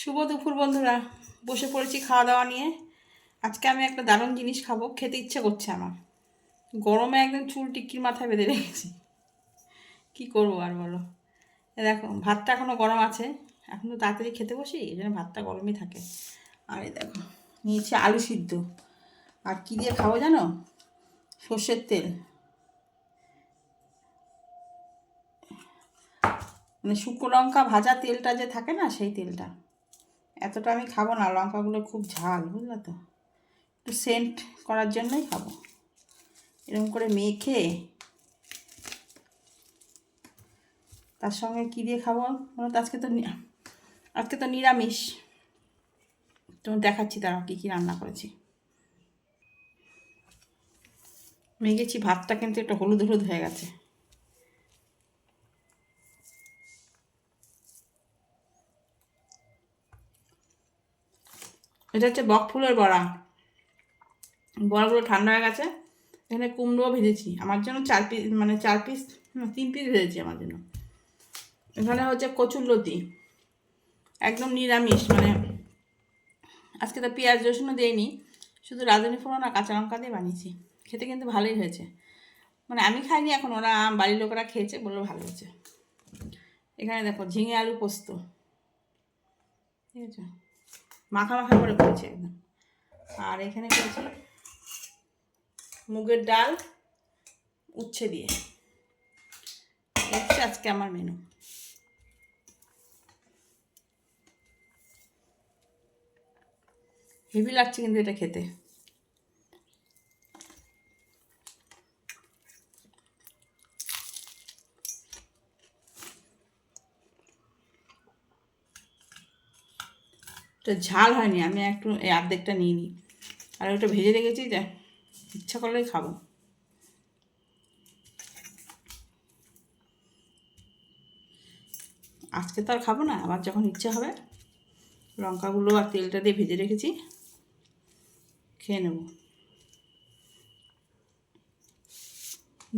শুভ দুপুর বন্ধুরা। বসে পড়েছি খাওয়া দাওয়া নিয়ে। আজকে আমি একটা দারুণ জিনিস খাব, খেতে ইচ্ছে করছে আমার। গরমে একদম চুল টিক্কির মাথায় বেঁধে রেখেছি। কী করব আর বলো? দেখো, ভাতটা এখনও গরম আছে। এখন তো তাড়াতাড়ি খেতে বসি, এই জন্য ভাতটা গরমই থাকে। আর দেখো, নিয়েছি আলু সিদ্ধ। আর কী দিয়ে খাব জানো? সর্ষের তেল। মানে শুকনো লঙ্কা ভাজা তেলটা যে থাকে না, সেই তেলটা। এতটা আমি খাব না, লঙ্কাগুলো খুব ঝাল, বুঝলে তো। একটু সেন্ট করার জন্যই খাব। এরকম করে মেখে তার সঙ্গে কী দিয়ে খাব বলো আজকে তো আজকে তো নিরামিষ। তোমার দেখাচ্ছি তারা কী কী রান্না করেছি। মেখেছি, ভাতটা কিন্তু একটু হলুদ হলুদ হয়ে গেছে। এটা হচ্ছে বক ফুলের বড়া। বড়াগুলো ঠান্ডা হয়ে গেছে। এখানে কুমড়ো ভেজেছি। আমার জন্য চার পিস মানে চার পিস তিন পিস ভেজেছি আমার জন্য। এখানে হচ্ছে কচুরলতি একদম নিরামিষ মানে আজকে তো পেঁয়াজ রসুনও দিইনি। শুধু রাঁধুনি ফোড়ন আর কাঁচা লঙ্কা দিয়ে বানিয়েছি। খেতে কিন্তু ভালোই হয়েছে। মানে আমি খাইনি, এখন ওরা বাড়ির লোকেরা খেয়েছে, বলল ভালো হয়েছে। এখানে দেখো ঝিঙে আলু পোস্ত। ঠিক আছে? মাখা মাখা করে করেছি একদম। আর এখানে করেছি মুগের ডাল উচ্ছে দিয়ে। দেখছি আজকে আমার মেনু হেভি লাগছে কিন্তু এটা খেতে। এটা ঝাল হয়নি, আমি একটু এই অর্ধেকটা নিয়ে নিই। আর ওটা ভেজে রেখেছি, যা ইচ্ছা করলেই খাব। আজকে তো আর খাব না, আবার যখন ইচ্ছে হবে, লঙ্কাগুলো আর তেলটা দিয়ে ভেজে রেখেছি, খেয়ে নেব।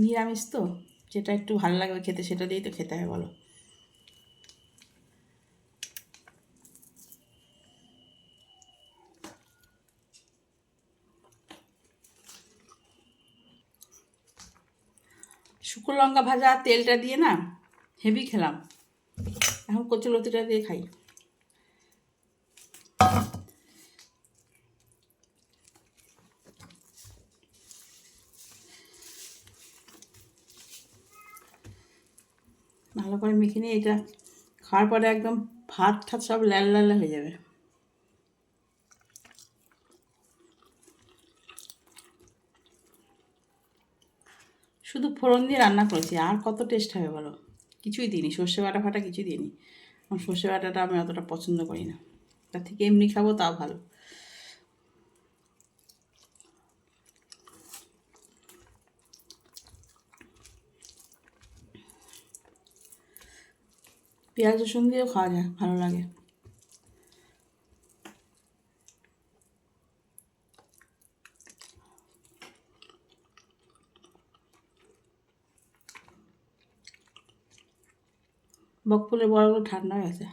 নিরামিষ তো, যেটা একটু ভালো লাগবে খেতে, সেটা দিয়েই তো খেতে হয়, বলো। শুকনো লঙ্কা ভাজা, তেলটা দিয়ে না হেভি খেলাম। এখন কচুলতিটা দিয়ে খাই। ভালো করে মেখে নিয়ে এটা খাওয়ার পরে একদম ভাত ঠাত সব লাল লাল হয়ে যাবে। শুধু ফোড়ন দিয়ে রান্না করেছি। আর কত টেস্ট হবে বলো? কিছুই দিইনি। সর্ষে বাটা ফাটা কিছুই দিইনি। আমার সর্ষে বাটাটা আমি অতটা পছন্দ করি না। তার থেকে এমনি খাব, তাও ভালো। পেঁয়াজ রসুন দিয়েও খাওয়া যায়, ভালো লাগে। বকফুলের বড়াগুলো ঠান্ডা গেছে।